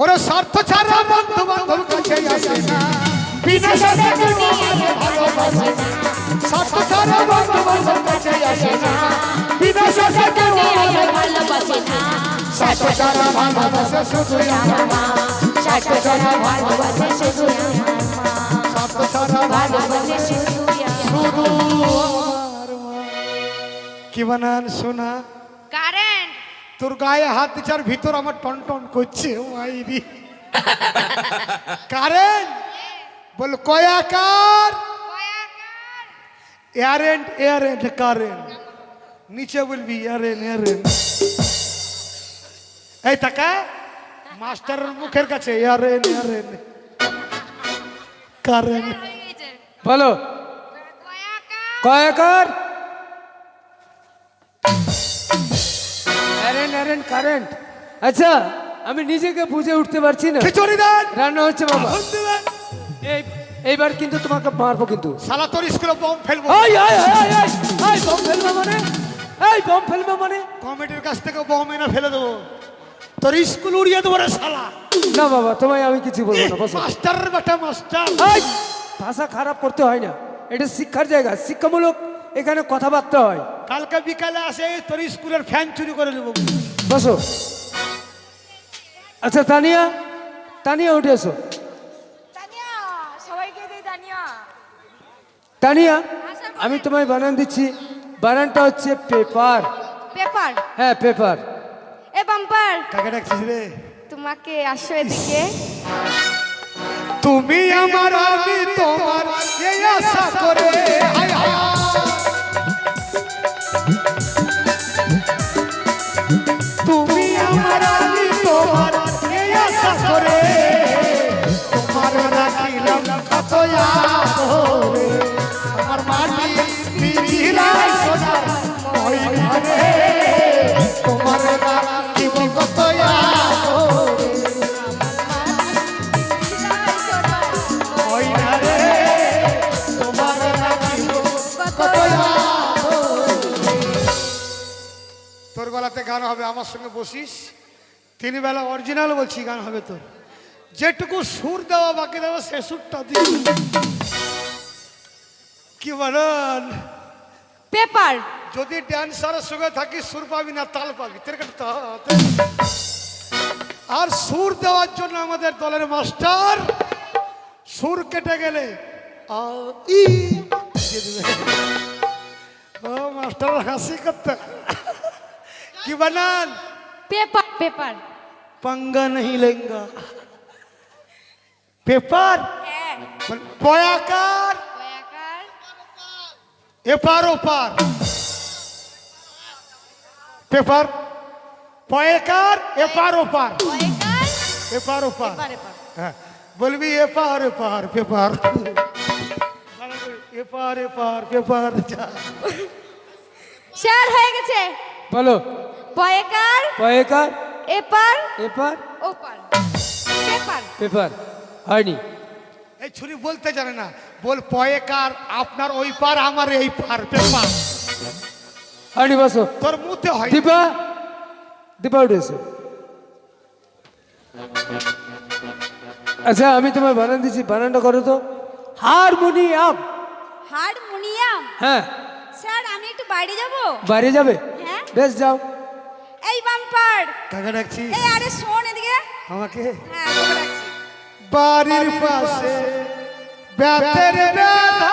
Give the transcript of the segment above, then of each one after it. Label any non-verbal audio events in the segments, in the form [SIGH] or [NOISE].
ওরে স্বার্থ ছাড়া বন্ধু বান্ধব কাছে আসে না। বিনা স্বার্থে আমাকে ভালোবাসে না। স্বার্থ ছাড়া বন্ধু বান্ধব কাছে আসে না। বিনা স্বার্থে আমাকে ভালোবাসে না। স্বার্থ ছাড়া ভালোবাসে শুধু আমার মা। স্বার্থ ছাড়া ভালোবাসে শুধু আমার মা। স্বার্থ ছাড়া ভালোবাসে শুধু শুধু কি বানান শোনা কারেন্ট তোর গায়ে হাত দিচ্ছার ভিতর আমার টন টন করছে। মাইরি কারেন? বল কয়াকার এয়ারেন্ট এয়ারেন্ট কারেন। নিচে বলবি এয়ারেন এয়ারেন এই টাকা মাস্টারের মুখের কাছে এয়ারেন এয়ারেন কারেন। বলো। কয়াকার কারেন্ট কারেন্ট আচ্ছা আমি নিজেকে বুঝে উঠতে পারছি না। খিচুড়ি দেন। রান্না হচ্ছে বাবা। এই এইবার কিন্তু তোমাকে মারবো কিন্তু। শালা তোর স্কুলে বম ফেলব। এই এই এই এই এই বম ফেলবে মানে? এই বম ফেলবে মানে? কমিটির কাছ থেকে বম এনে ফেলে দেবো। তোর স্কুল উড়িয়ে দেবো রে শালা। না বাবা তোমায় আমি কিছু বলব না বসো। মাস্টারের বেটা মাস্টার। ভাষা খারাপ করতে হয় না। এটা শিক্ষার জায়গা শিক্ষামূলক। এখানে কথাবার্তা হয়। কালকে বিকালে আসে তোর স্কুলের ফ্যান চুরি করে নেব। বসো। আচ্ছা তানিয়া তানিয়া উঠে এসো। তানিয়া তানিয়া। আমি তোমায় বানান দিচ্ছি। বানানটা হচ্ছে পেপার। পেপার? হ্যাঁ পেপার। এ বাম্পার। কাকে ডাকছিস রে? তোমাকে আসো এদিকে। তুমি আমার আমি তোমার এই আশা করে হায় হায়। গান হবে আমার সঙ্গে বসিস। তিন বেলা অরিজিনাল বলছি গান হবে তোর। যেটুকু সুর দেওয়া বাকি দেওয়া সে সুরটা দিই কি বলেন পেপার। যদি ড্যান্সারের সঙ্গে থাকিস সুর পাবি না তাল পাবি। আর সুর দেওয়ার জন্য আমাদের দলের মাস্টার সুর কেটে গেলে। ও মাস্টার হাসি করতে। কি বানান পেপার পেপার पंगा नहीं लेंगा पेपर হ্যাঁ পয়াকার কয়াকার এপার ওপার পেপার পয়াকার এপার ওপার কয়াকার এপার ওপার এপার এপার হ্যাঁ বলবি এপার এপার পেপার এপার এপার পেপার যা স্যার হয়ে গেছে বলো। পয়েকার পয়েকার এপার এপার ওপার। পেপার। পেপার হয়নি। এই ছুরি বলতে জানে না। বল পয়েকার আপনার ওই পার আমার এই পার পেপার। হয়নি বসো। তোর মুখে হয়। দীপা দীপা উঠে এসো। আচ্ছা আমি তোমায় বানান দিচ্ছি বানানটা করো তো। হারমোনিয়াম। হারমোনিয়াম? হ্যাঁ। স্যার আমি একটু বাইরে যাব? বাইরে যাবে? বেশ যাও। এই বাম্পার। কাকে ডাকছি। এই আরে শোন এদিকে। আমাকে? হ্যাঁ বাড়ির পাশে ব্যাথের বেধা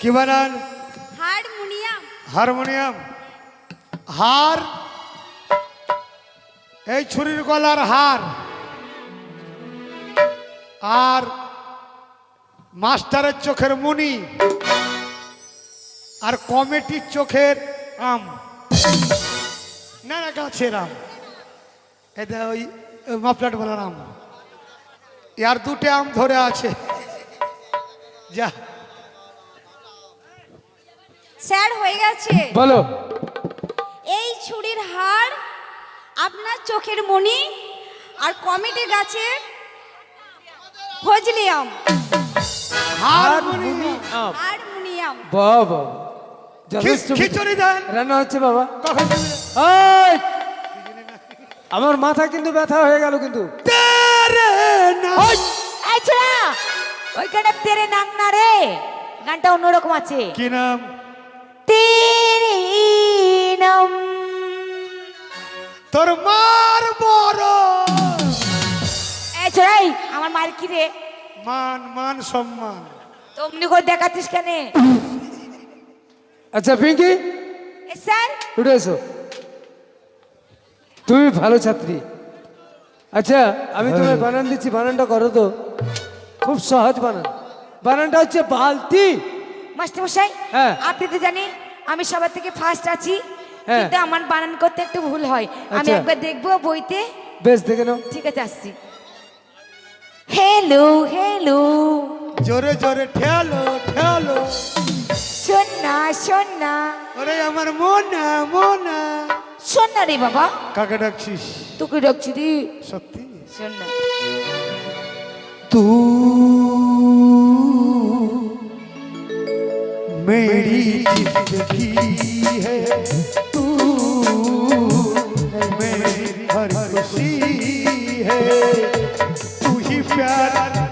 কি বানান হারমোনিয়াম হারমোনিয়াম। হার এই ছুরির গলার হার। আর মাস্টারের চোখের মুনি আর কমিটির চোখের আম। না না গাছের আম। এতে ওই মাপলাট বলার আম। ইয়ার দুটো আম ধরে আছে। যা। স্যার হয়ে গেছে। বলো। এই ছুরির হার আপনার চোখের মণি আর কমিটি গাছের ফজলিয়াম হারমোনিয়াম। হারমোনিয়াম। বাহ বাহ খিচুড়ি দেন। রান্না হচ্ছে বাবা? ওই! আমার মাথা কিন্তু ব্যথা হয়ে গেল কিন্তু। ওইখানে তেরে না রে। গানটা অন্যরকম আছে। কি নাম? তেরে নাম। তোর মার বড় ছোড়াই আমার মার কি রে? মান মান সম্মান। তো অমনি করে দেখাচ্ছিস কেন? আচ্ছা পিঙ্কি? এ স্যার? উঠে এসো। তুমি ভালো ছাত্রী। আচ্ছা আমি তোমায় বানান দিচ্ছি বানানটা করো তো। খুব সহজ বানান। বানানটা হচ্ছে বালতি। মাস্টারমশাই হ্যাঁ। আপনি তো জানেন আমি সবার থেকে ফার্স্ট আছি। হ্যাঁ। কিন্তু আমার বানান করতে একটু ভুল হয়। আমি আচ্ছা। একবার দেখব বইতে। বেশ দেখে নাও। ঠিক আছে আসছি। হ্যালো হ্যালো জোরে জোরে ঠেলো ঠেলো শোন না শোন না ওরে আমার মোনা মোনা শোন না রে বাবা কাকে ডাকছিস তোকে ডাকছি রে সত্যি শোন না तू मेरी जिंदगी है तू मेरी हर खुशी है तू ही प्यार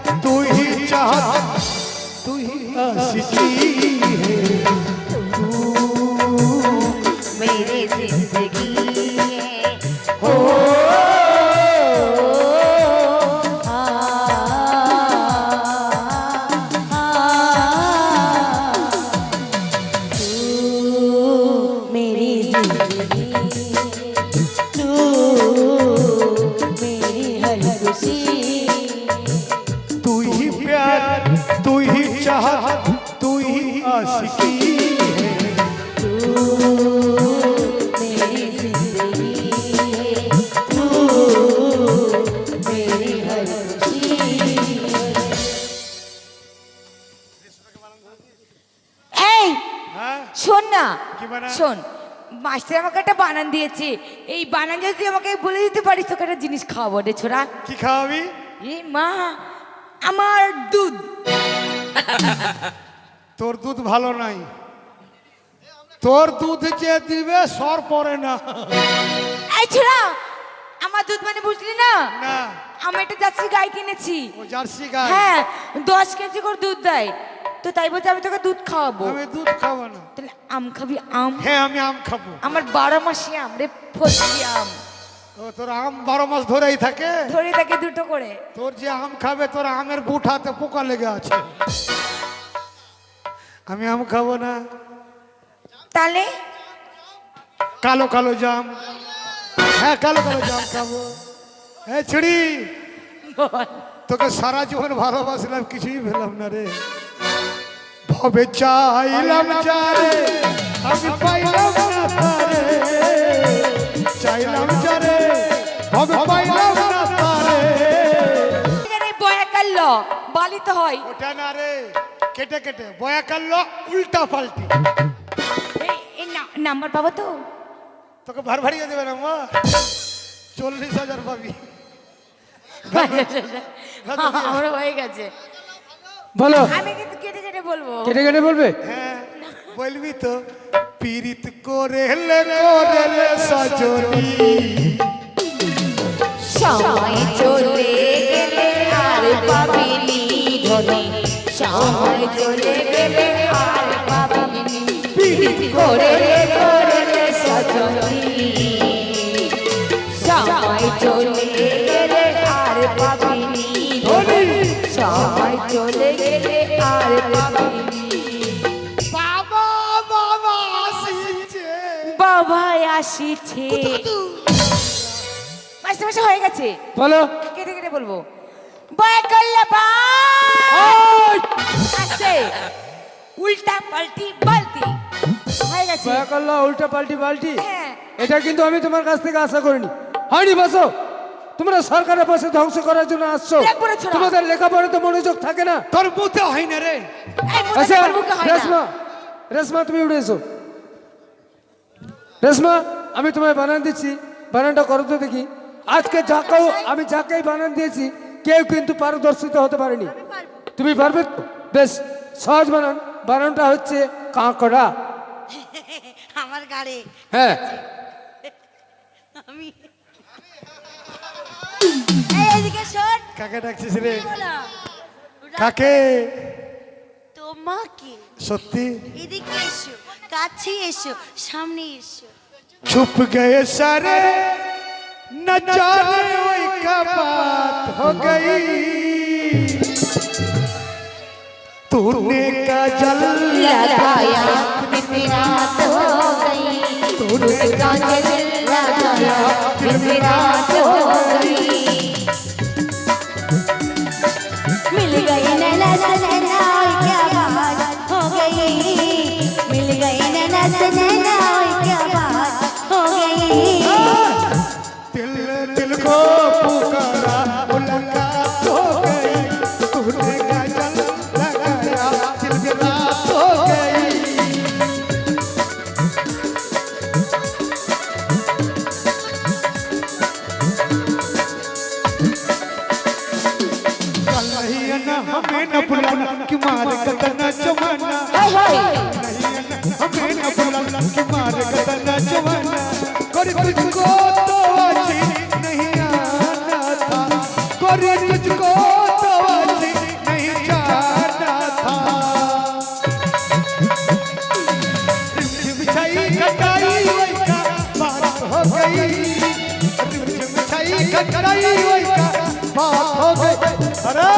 মাস্টার আমাকে একটা বানান দিয়েছে। এই বানান যদি তুই আমাকে বলে দিতে পারিস তোকে একটা জিনিস খাওয়াবো রে ছোড়া। কি খাওয়াবি? এ মা আমার দুধ। [LAUGHS] তোর দুধ ভালো নাই। তোর দুধ যে দিবে সর পড়ে না। এই ছোড়া আমার দুধ মানে বুঝলি না? না। আমি একটা জার্সি গাই কিনেছি। ও জার্সি গাই? হ্যাঁ দশ কেজি করে দুধ দেয়। তো তাই বলতে আমি তোকে দুধ খাওয়াবো। আমি দুধ খাব না। তাহলে আম খাবি? আম? হ্যাঁ আমি আম খাব। আমার বারো মাসি আম রে ফসলি আম। ও তোর আম বারো মাস ধরেই থাকে? ধরে থাকে দুটো করে। তোর যে আম খাবে তোর আমের বুঠাতে পোকা লেগে আছে। আমি আম খাব না। তাহলে? কালো কালো জাম। হ্যাঁ কালো কালো জাম খাব। হ্যাঁ ছিড়ি। তোকে সারা জীবন ভালোবাসলাম কিছুই পেলাম না রে। ভবে চাইলাম যারে আমি পাইলাম না তারে চাইলাম যারে ভবে পাইলাম না তারে বয়া কাল্ল বালি তো হয় ওটা না রে কেটে কেটে বয়া কাটলো উল্টা পাল্টি এই- নাম্বার পাবো তো তোকে ভার ভারিয়ে দেবে না মা চল্লিশ হাজার পাবি আমার হয়ে গেছে বলো। আমি কিন্তু কেটে কেটে বলব। কেটে কেটে বলবে? হ্যাঁ বলবি তো পীড়িত করে লে করে সজনী। সময় চলে গেলে আর পাবিনি ধনী। সময় চলে গেলে আর পাবিনি। পীড়িত করে করে সজনী। সময় চলে আসিছে। মাসে মাসে হয়ে গেছে। বলো। কেটে কেটে বলব। বয় করলে! আসছে উল্টা পাল্টি বালতি। হয়ে গেছে। দয়া করল উল্টা পাল্টি পাল্টি হ্যাঁ। এটা কিন্তু আমি তোমার কাছ থেকে আশা করিনি। হয়নি বসো। তোমরা সরকারের পাশে ধ্বংস করার জন্য আসছো। তোমাদের লেখাপড়া তো মনোযোগ থাকে না। তোর মুতে হয় না রে। আচ্ছা। রেশমা রেশমা তুমি এসো। রেশমা আমি তোমায় বানান দিচ্ছি বানানটা করো তো দেখি। আজকে যাকেও আমি যাকেই বানান দিয়েছি কেউ কিন্তু পারদর্শিত হতে পারেনি। তুমি পারবে? বেশ সহজ বানান। বানানটা হচ্ছে কাঁকড়া। আমার গাড়ি। হ্যাঁ। আমি কাকে ডাকছিস রে। কাকে? তোমাকে। সত্যি? এদিকে এসো। কাছে এসো সামনে এসো छुप गए सारे न जाने वही क्या बात हो गई तूने का जल लगाया दिन रात हो गई उसका दिल लगाया दिन रात हो गई अरे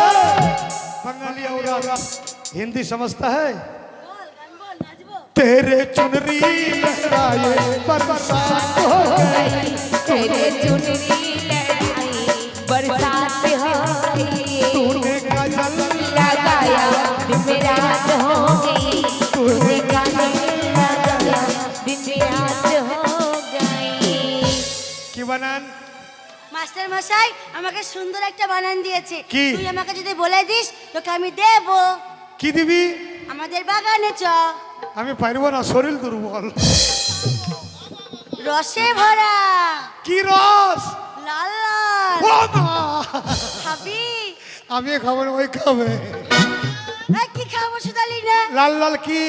बंगाली हिंदी समझता है? तेरे चुनरी लहराए बरसात हो गई तेरे चुनरी लहराए बरसात हो। गई तूने काजल लगाया दिन रात हो गई। तूने काजल लगाया दिन रात हो गई। कि बनान মাস্টার মশাই আমাকে সুন্দর একটা বানান দিয়েছে। কি? তুই আমাকে যদি বলে দিস তোকে আমি দেব। কি দিবি? আমাদের বাগানে চ। আমি পারব না শরীর দুর্বল। রসে ভরা। কি রস? লাল লাল। ও মা! খাবি? আমি খাব না ওই খাবে। এই কি খাব সুদালি না? লাল লাল কি?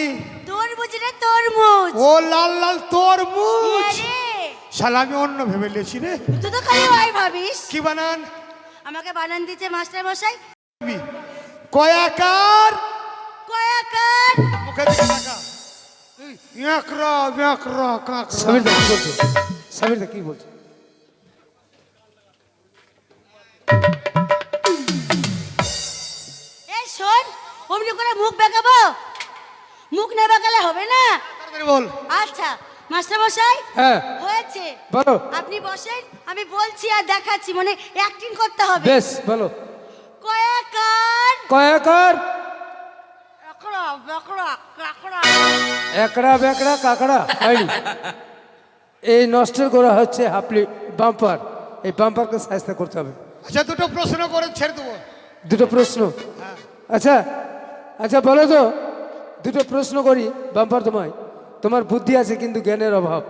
তরমুজ রে তরমুজ। ও লাল লাল তোর মুখ রে শালা আমি অন্য ভেবে লেছি রে। তুই তো খালি ভাই ভাবিস। কি বানান? আমাকে বানান দিচ্ছে মাস্টার মশাই? কয়াকার। কয়াকার। মুখে দিকে টাকা একরা একরা কাঁকড়া সমীর দা কি বলছো? সমীর দা কি বলছো? এই শোন অমনি করে মুখ বেঁকাবো? মুখ না বেঁকালে হবে না? তাড়াতাড়ি বল। আচ্ছা। মাস্টার মশাই হ্যাঁ। হয়েছে। বলো। আপনি বসেন আমি বলছি আর দেখাচ্ছি মানে অ্যাক্টিং করতে হবে। বেশ বলো। কয়াকার। কয়াকার। কাকড়া বাকড়া কাকড়া। একড়া বেকড়া কাকড়া হয়নি। এই নষ্টের করা হচ্ছে হাফলি বাম্পার। এই বাম্পারকে সাহায্য করতে হবে। আচ্ছা দুটো প্রশ্ন করে ছেড়ে দেবো। দুটো প্রশ্ন? আচ্ছা আচ্ছা বলো তো। দুটো প্রশ্ন করি বাম্পার তোমায়। তোমার বুদ্ধি আছে কিন্তু জ্ঞানের অভাব।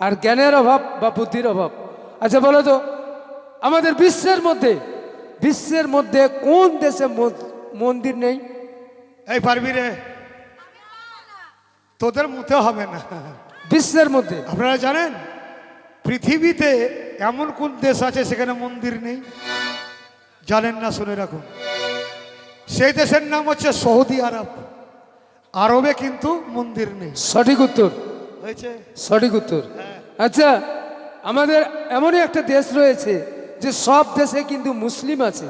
আর জ্ঞানের অভাব বা বুদ্ধির অভাব। আচ্ছা বলো তো আমাদের বিশ্বের মধ্যে বিশ্বের মধ্যে কোন দেশে মন- মন্দির নেই? এই পারবি রে। তোদের মুতে হবে না। বিশ্বের মধ্যে। আপনারা জানেন পৃথিবীতে এমন কোন দেশ আছে সেখানে মন্দির নেই? জানেন না শুনে রাখুন। সেই দেশের নাম হচ্ছে সৌদি আরব। আরবে কিন্তু মন্দির নেই। সঠিক উত্তর। হয়েছে? সঠিক উত্তর। আচ্ছা আমাদের এমনই একটা দেশ রয়েছে যে সব দেশে কিন্তু মুসলিম আছে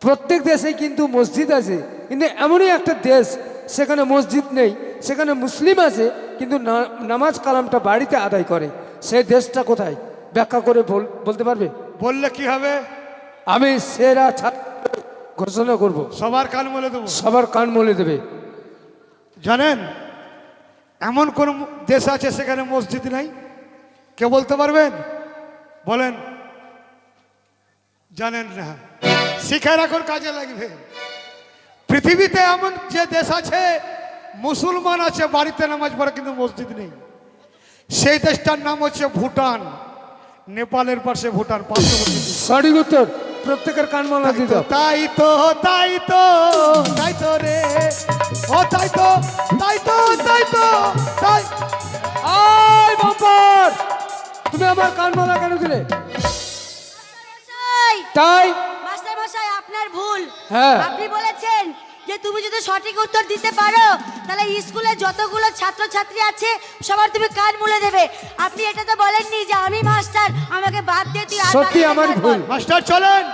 প্রত্যেক দেশে কিন্তু মসজিদ আছে কিন্তু এমনই একটা দেশ সেখানে মসজিদ নেই সেখানে মুসলিম আছে কিন্তু নামাজ কালামটা বাড়িতে আদায় করে। সেই দেশটা কোথায়? ব্যাখ্যা করে বল- বলতে পারবে? বললে কি হবে? আমি সেরা ছাত্র ঘোষণা করব। সবার কান বলে দেবো। সবার কান মলে দেবে। জানেন, এমন কোন দেশ আছে সেখানে মসজিদ নাই? কে বলতে পারবেন? বলেন। জানেন না। শিখে রাখুন, কাজে লাগবে। পৃথিবীতে এমন যে দেশ আছে, মুসলমান আছে, বাড়িতে নামাজ পড়ে কিন্তু মসজিদ নেই। সেই দেশটার নাম হচ্ছে ভুটান। নেপালের পাশে ভুটান, পার্শ্ববর্তী। সঠিক উত্তর প্রত্যেকের কান মালা দিত তাই তো তাই তো তাই তো রে। ও তাই তো তাই তো তাই তো তাই। আয় বাম্পার তুমি আমার কান মালা কেন দিলে? তাই? মাস্টার মশাই আপনার ভুল। হ্যাঁ। আপনি বলেছেন যে তুমি যদি সঠিক উত্তর দিতে পারো তাহলে স্কুলে যতগুলো ছাত্রছাত্রী আছে সবার তুমি কান মুলে দেবে। আপনি এটা তো বলেননি যে আমি মাস্টার আমাকে বাদ দিয়ে তুই সত্যি আমার ভুল। মাস্টার চলেন।